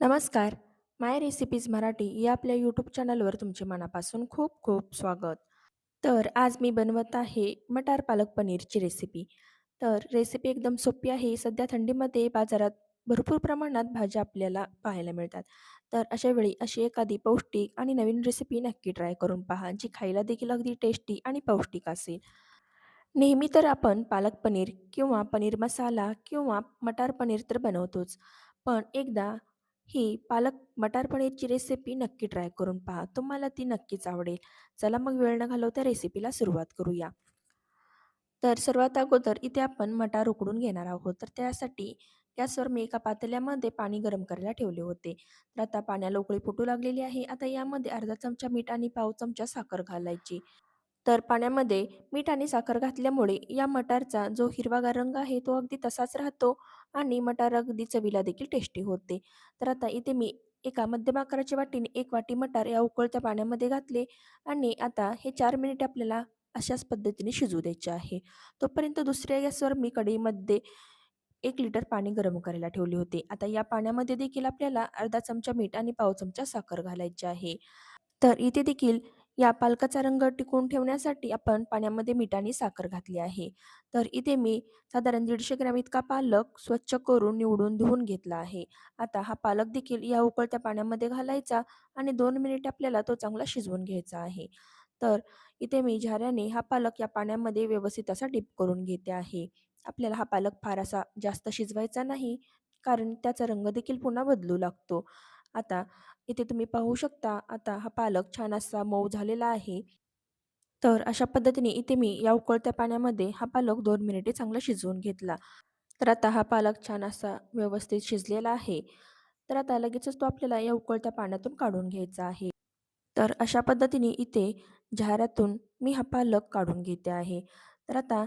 नमस्कार. माय रेसिपीज मराठी या आपल्या यूट्यूब चॅनलवर तुमचे मनापासून खूप खूप स्वागत. तर आज मी बनवत आहे मटार पालक पनीरची रेसिपी. तर रेसिपी एकदम सोपी आहे. सध्या थंडीमध्ये बाजारात भरपूर प्रमाणात भाज्या आपल्याला पाहायला मिळतात. तर अशा वेळी अशी एखादी पौष्टिक आणि नवीन रेसिपी नक्की ट्राय करून पहा, जी खायला देखील अगदी टेस्टी आणि पौष्टिक असेल. नेहमी तर आपण पालक पनीर किंवा पनीर मसाला किंवा मटार पनीर तर बनवतोच. पण एकदा ही पालक मटार पनीरची रेसिपी नक्की ट्राय करून पहा. तुम्हाला ती नक्कीच आवडेल. चला मग वेळ न घालवता रेसिपीला सुरुवात करूया. तर सर्वात अगोदर इथे आपण मटार उकडून घेणार आहोत. तर त्यासाठी गॅसवर मी एका पातेल्यामध्ये पाणी गरम करायला ठेवले होते. तर आता पाण्याला उकळी फुटू लागलेली आहे. आता यामध्ये अर्धा चमचा मीठ आणि पाव चमचा साखर घालायची. तर पाण्यामध्ये मीठ आणि साखर घातल्यामुळे या मटारचा जो हिरवागार रंग आहे तो अगदी तसाच राहतो आणि मटार अगदी चवीला देखील टेस्टी होते. तर आता इथे मी एका मध्यम आकाराच्या वाटीने एक वाटी मटार या उकळत्या पाण्यामध्ये घातले आणि आता हे चार मिनिट आपल्याला अशाच पद्धतीने शिजू द्यायचे आहे. तोपर्यंत दुसऱ्या गॅसवर मी कढईमध्ये एक लिटर पाणी गरम करायला ठेवले होते. आता या पाण्यामध्ये देखील आपल्याला अर्धा चमचा मीठ आणि पाव चमचा साखर घालायची आहे. तर इथे देखील या पालकाचा रंग टिकवून ठेवण्यासाठी आपण पाण्यामध्ये मीठ आणि साखर घातली आहे. तर इथे मी साधारण दीडशे ग्रॅम इतका पालक स्वच्छ करून निवडून धुवून घेतला आहे. आता हा पालक देखील या उकळत्या पाण्यामध्ये घालायचा आणि दोन मिनिट आपल्याला तो चांगला शिजवून घ्यायचा आहे. तर इथे मी झाऱ्याने हा पालक या पाण्यामध्ये व्यवस्थित असा डिप करून घेते आहे. आपल्याला हा पालक फार असा जास्त शिजवायचा नाही, कारण त्याचा रंग देखील पुन्हा बदलू लागतो. आता इथे तुम्ही पाहू शकता, आता हा पालक छान असा मऊ झालेला आहे. तर अशा पद्धतीने इथे मी या उकळत्या पाण्यामध्ये हा पालक दोन मिनिटे चांगला शिजवून घेतला. तर आता हा पालक छान असा व्यवस्थित शिजलेला आहे. तर आता लगेचच तो आपल्याला या उकळत्या पाण्यातून काढून घ्यायचा आहे. तर अशा पद्धतीने इथे झाऱ्यातून मी हा पालक काढून घेते आहे. तर आता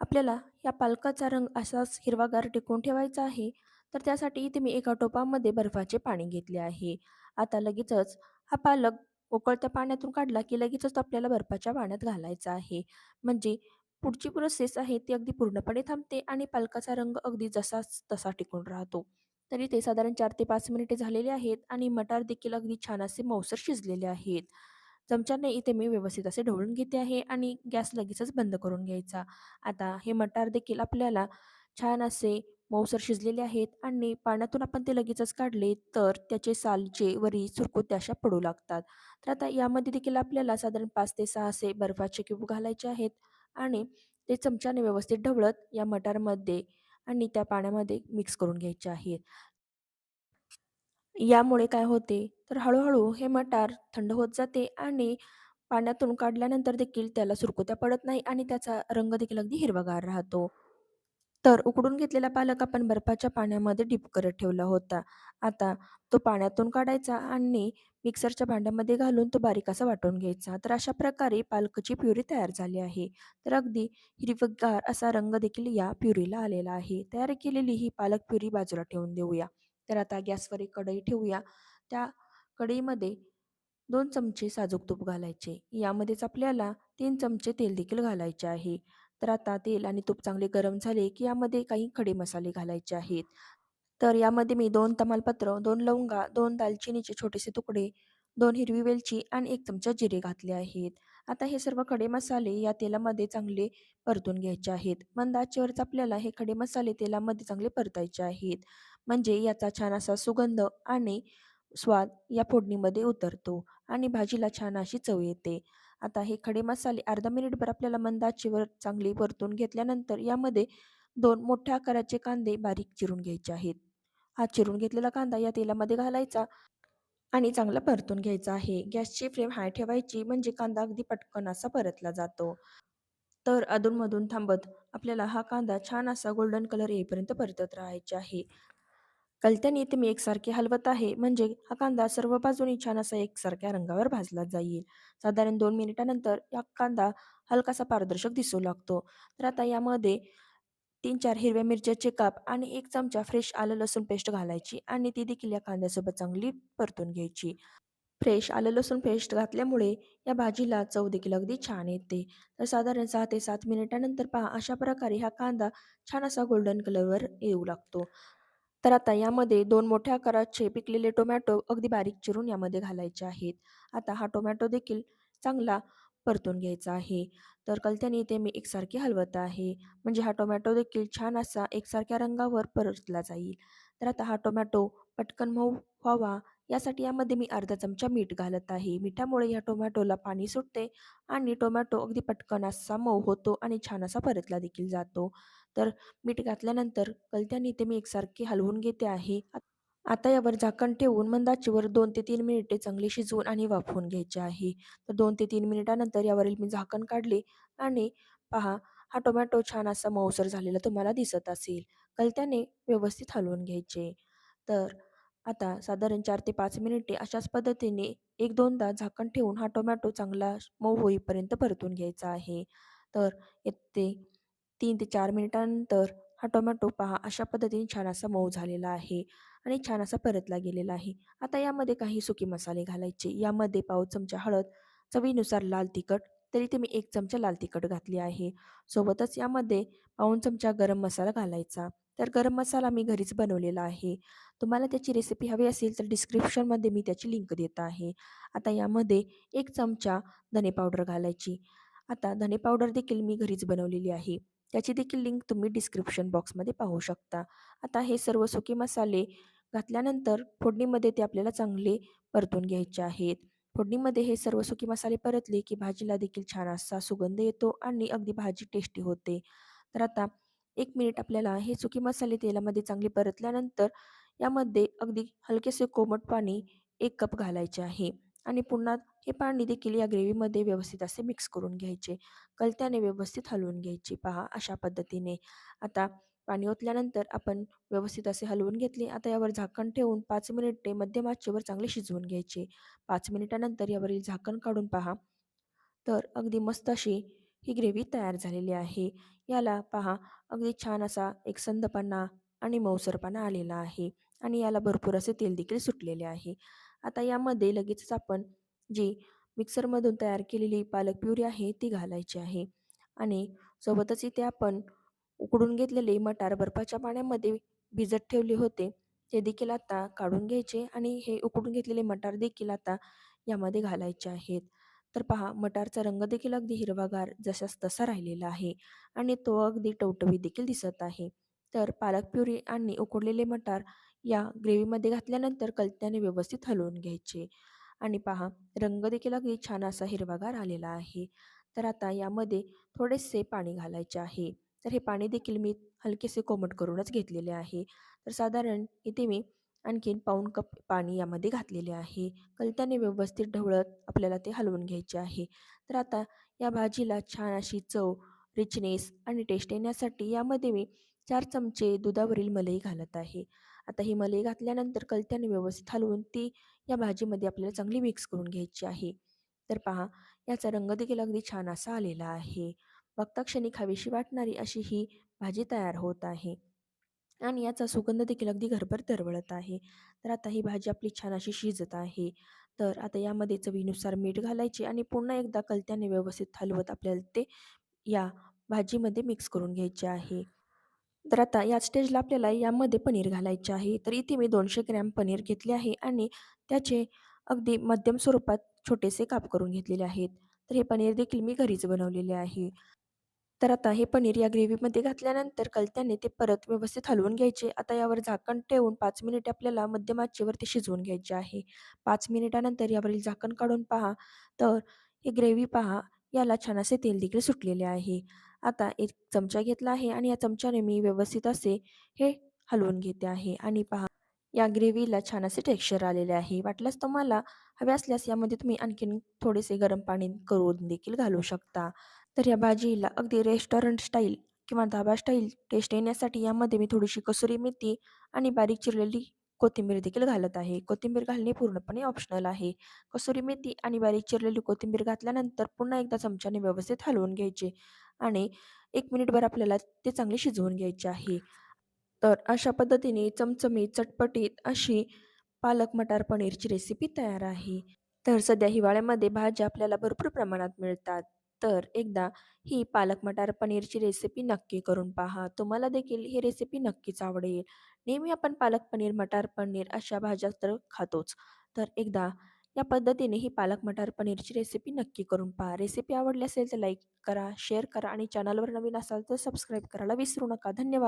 आपल्याला या पालकाचा रंग असाच हिरवागार टिकून ठेवायचा आहे. तर त्यासाठी इथे मी एका टोपामध्ये बर्फाचे पाणी घेतले आहे. आता लगेचच हा पालक उकळत्या पाण्यातून काढला की लगेचच तो आपल्याला बर्फाच्या पाण्यात घालायचा आहे. म्हणजे पुढची प्रोसेस आहे ती अगदी पूर्णपणे थांबते आणि पालकाचा रंग अगदी जसाच तसा टिकून राहतो. तरी ते साधारण चार ते पाच मिनिटे झालेले आहेत आणि मटार देखील अगदी छान असे मौसर शिजलेले आहेत. चमच्याने इथे मी व्यवस्थित असे ढवळून घेते आहे आणि गॅस लगेचच बंद करून घ्यायचा. आता हे मटार देखील आपल्याला छान असे मऊसर शिजलेले आहेत आणि पाण्यातून आपण ते लगेचच काढले तर त्याचे सालचे वरी सुरकुत्या अशा पडू लागतात. तर आता यामध्ये देखील आपल्याला साधारण पाच ते 6 असे बर्फाचे क्यूब घालायचे आहेत आणि ते चमच्याने व्यवस्थित ढवळत या मटारमध्ये आणि त्या पाण्यामध्ये मिक्स करून घ्यायचे आहेत यामुळे काय होते, तर हळूहळू हे मटार थंड होत जाते आणि पाण्यातून काढल्यानंतर देखील त्याला सुरकुत्या पडत नाही आणि त्याचा रंग देखील अगदी हिरवागार राहतो. तर उकडून घेतलेला पालक आपण बर्फाच्या पाण्यामध्ये डिप करत ठेवला होता. आता तो पाण्यातून काढायचा आणि मिक्सरच्या भांड्यामध्ये घालून तो बारीक असा वाटून घ्यायचा. तर अशा प्रकारे पालकची प्युरी तयार झाली आहे. तर अगदी हिरवगार असा रंग देखील या प्युरीला आलेला आहे. तयार केलेली ही पालक प्युरी बाजूला ठेवून देऊया. तर आता गॅसवर एक कढई ठेवूया. त्या कढईमध्ये दोन चमचे साजूक तूप घालायचे. यामध्येच आपल्याला तीन चमचे तेल देखील घालायचे आहे. तर आता तेल आणि तूप चांगले गरम झाले, की यामध्ये काही खडे मसाले घालायचे आहेत. तर यामध्ये मी दोन तमालपत्र, दोन लवंगा, दोन दालचिनीचे छोटेसे तुकडे, दोन हिरवी वेलची आणि एक चमचा जिरे घातले आहेत. आता हे सर्व खडे मसाले या तेलामध्ये चांगले परतून घ्यायचे आहेत. मंद आचेवरच आपल्याला हे खडे मसाले तेलामध्ये चांगले परतायचे आहेत. म्हणजे याचा छान असा सुगंध आणि स्वाद या फोडणीमध्ये उतरतो आणि भाजीला छान अशी चव येते. आता हे खडे मसाले अर्धा मिनिटभर आपल्याला मंद आचेवर परतून घेतल्यानंतर यामध्ये दोन मोठ्या आकाराचे कांदे बारीक चिरून घ्यायचे आहेत. हा चिरून घेतलेला कांदा या तेलामध्ये घालायचा आणि चांगला परतून घ्यायचा आहे. गॅसची फ्लेम हाय ठेवायची म्हणजे कांदा अगदी पटकन असा परतला जातो. तर अधूनमधून थांबत आपल्याला हा कांदा छान असा गोल्डन कलर येईपर्यंत परतत राहायचे आहे. कलत्याने इथे मी एकसारखे हलवत आहे म्हणजे हा कांदा सर्व बाजूनी छान असा एकसारख्या रंगावर भाजला जाईल. साधारण दोन मिनिटानंतर हा कांदा हलकासा पारदर्शक दिसू लागतो. तर आता यामध्ये 3-4 हिरव्या मिरच्याचे काप आणि एक चमचा फ्रेश आलं लसूण पेस्ट घालायची आणि ती देखील या कांद्यासोबत चांगली परतून घ्यायची. फ्रेश आलं लसूण पेस्ट घातल्यामुळे या भाजीला चव देखील अगदी छान येते. तर साधारण सहा ते सात मिनिटानंतर पहा अशा प्रकारे हा कांदा छान असा गोल्डन कलरवर येऊ लागतो. तर आता यामध्ये दोन मोठ्या आकाराचे पिकलेले टोमॅटो अगदी बारीक चिरून यामध्ये घालायचे आहेत. आता हा टोमॅटो देखील चांगला परतून घ्यायचा आहे. तर कलत्याने इथे मी एकसारखे हलवत आहे. म्हणजे हा टोमॅटो देखील छान असा एकसारख्या रंगावर परतला जाईल. तर आता हा टोमॅटो पटकन मऊ व्हावा यासाठी यामध्ये मी अर्धा चमचा मीठ घालत आहे. मिठामुळे या टोमॅटोला पाणी सुटते आणि टोमॅटो अगदी पटकन असा मऊ होतो आणि छान असा परतला देखील जातो. तर मीठ घातल्यानंतर कलत्याने ते मी एकसारखे हलवून घेते आहे. आता यावर झाकण ठेवून मंदाचीवर दोन ते तीन मिनिटे चांगली शिजवून आणि वाफवून घ्यायचे आहे. तर दोन ते तीन मिनिटानंतर यावरील मी झाकण काढले आणि पहा हा टोमॅटो छान असा मऊसर झालेला तुम्हाला दिसत असेल. कलत्याने व्यवस्थित हलवून घ्यायचे. तर आता साधारण चार ते पाच मिनिटे अशाच पद्धतीने 1-2दा झाकण ठेवून हा टोमॅटो चांगला मऊ होईपर्यंत परतून घ्यायचा आहे. तर येते तीन ते चार मिनिटांनंतर हा टोमॅटो पहा अशा पद्धतीने छान असा मऊ झालेला आहे आणि छान असा परतला गेलेला आहे. आता यामध्ये काही सुके मसाले घालायचे. यामध्ये पाव चमचा हळद, चवीनुसार लाल तिखट, तरी इथे मी एक चमचा लाल तिखट घातली आहे. सोबतच यामध्ये पाऊन चमचा गरम मसाला घालायचा. तर गरम मसाला मी घरीच बनवलेला आहे. तुम्हाला त्याची रेसिपी हवी असेल तर डिस्क्रिप्शनमध्ये मी त्याची लिंक देत आहे. आता यामध्ये एक चमचा धने पावडर घालायची. आता धने पावडर देखील मी घरीच बनवलेली आहे. त्याची देखील लिंक तुम्ही डिस्क्रिप्शन बॉक्समध्ये पाहू शकता. आता हे सर्व सुके मसाले घातल्यानंतर फोडणीमध्ये ते आपल्याला चांगले परतून घ्यायचे आहेत. फोडणीमध्ये हे सर्व सुके मसाले परतले की भाजीला देखील छान असा सुगंध येतो आणि अगदी भाजी टेस्टी होते. तर आता एक मिनिट आपल्याला हे सुकी मसाले तेलामध्ये चांगले परतल्यानंतर यामध्ये अगदी हलकेसे कोमट पाणी एक कप घालायचे आहे आणि पुन्हा हे पाणी देखील या ग्रेव्हीमध्ये व्यवस्थित असे मिक्स करून घ्यायचे. कलत्याने व्यवस्थित हलवून घ्यायचे पहा अशा पद्धतीने. आता पाणी ओतल्यानंतर आपण व्यवस्थित असे हलवून घेतले. आता यावर झाकण ठेवून पाच मिनिटे मध्यम आचेवर चांगले शिजवून घ्यायचे. पाच मिनिटानंतर यावरील झाकण काढून पहा, तर अगदी मस्त अशी ही ग्रेव्ही तयार झालेली आहे. याला पहा अगदी छान असा एक संदपणा आणि मऊसरपणा आलेला आहे आणि याला भरपूर असे तेल देखील सुटलेले आहे. आता यामध्ये लगेचच आपण जी मिक्सरमधून तयार केलेली पालक प्युरी आहे ती घालायची आहे आणि सोबतच इथे आपण उकडून घेतलेले मटार बर्फाच्या पाण्यामध्ये भिजत ठेवले होते ते देखील आता काढून घ्यायचे आणि हे उकडून घेतलेले मटार देखील आता यामध्ये घालायचे आहेत. तर पहा मटारचा रंग देखील अगदी हिरवागार जसाच तसा राहिलेला आहे आणि तो अगदी टवटवी देखील दिसत आहे. तर पालक प्युरी आणि उकडलेले मटार या ग्रेव्हीमध्ये घातल्यानंतर कलत्याने व्यवस्थित हलवून घ्यायचे आणि पहा रंग देखील अगदी छान असा हिरवागार आलेला आहे. तर आता यामध्ये थोडेसे पाणी घालायचे आहे. तर हे पाणी देखील मी हलकेसे कोमट करूनच घेतलेले आहे. तर साधारण इथे मी आणखीन पाऊण कप पाणी यामध्ये घातलेले आहे. कलत्याने व्यवस्थित ढवळत आपल्याला ते हलवून घ्यायचे आहे. तर आता या भाजीला छान अशी चव, रिचनेस आणि टेस्ट येण्यासाठी यामध्ये मी चार चमचे दुधावरील मलई घालत आहे. आता ही मलई घातल्यानंतर कलत्याने व्यवस्थित हलवून ती या भाजीमध्ये आपल्याला चांगली मिक्स करून घ्यायची आहे. तर पहा याचा रंग देखील अगदी छान असा आलेला आहे. बघता क्षणी खावीशी वाटणारी अशी ही भाजी तयार होत आहे आणि याचा सुगंध देखील अगदी घरभर दरवळत आहे. तर आता ही भाजी आपली छान अशी शिजत आहे. तर आता यामध्ये चवीनुसार मीठ घालायचे आणि पुन्हा एकदा कलत्याने व्यवस्थित हलवत आपल्याला ते या भाजीमध्ये मिक्स करून घ्यायचे आहे. तर आता या स्टेजला आपल्याला यामध्ये पनीर घालायचे आहे. तर इथे मी दोनशे ग्रॅम पनीर घेतले आहे आणि त्याचे अगदी मध्यम स्वरूपात छोटेसे काप करून घेतलेले आहेत. तर हे पनीर देखील मी घरीच बनवलेले आहे. तर आता हे पनीर या ग्रेव्हीमध्ये घातल्यानंतर कलत्याने ते परत व्यवस्थित हलवून घ्यायचे. आता यावर झाकण ठेवून पाच मिनिटे आपल्याला मध्यम ते शिजवून घ्यायचे आहे. पाच मिनिटानंतर यावरील झाकण काढून पहा, तर हे ग्रेव्ही पहा याला छान असे तेल देखील सुटलेले आहे. आता एक चमचा घेतला आहे आणि या चमच्याने मी व्यवस्थित असे हे हलवून घेते आहे आणि पहा या ग्रेव्हीला छान असे टेक्स्चर आलेले आहे. वाटल्यास तुम्हाला हवे असल्यास यामध्ये तुम्ही आणखीन थोडेसे गरम पाणी करून देखील घालू शकता. तर या भाजीला अगदी रेस्टॉरंट स्टाईल किंवा धाबा स्टाईल टेस्ट येण्यासाठी यामध्ये मी थोडीशी कसुरी मेथी आणि बारीक चिरलेली कोथिंबीर देखील घालत आहे. कोथिंबीर घालणे पूर्णपणे ऑप्शनल आहे. कसुरी मेथी आणि बारीक चिरलेली कोथिंबीर घातल्यानंतर पुन्हा एकदा चमच्याने व्यवस्थित हलवून घ्यायचे आणि एक मिनिटभर आपल्याला ते चांगले शिजवून घ्यायचे आहे. तर अशा पद्धतीने चमचमीत, चटपटीत अशी पालक मटार पनीरची रेसिपी तयार आहे. तर सध्या हिवाळ्यामध्ये भाज्या आपल्याला भरपूर प्रमाणात मिळतात. तर एकदा ही पालक मटार पनीरची रेसिपी नक्की करून पहा. तुम्हाला देखील ही रेसिपी नक्कीच आवडेल. नेहमी आपण पालक पनीर, मटार पनीर अशा भाज्या तर खातोच. तर एकदा या पद्धतीने ही पालक मटार पनीरची रेसिपी नक्की करून पहा. रेसिपी आवडली असेल तर लाईक करा, शेअर करा आणि चॅनलवर नवीन असाल तर सबस्क्राईब करायला विसरू नका. धन्यवाद.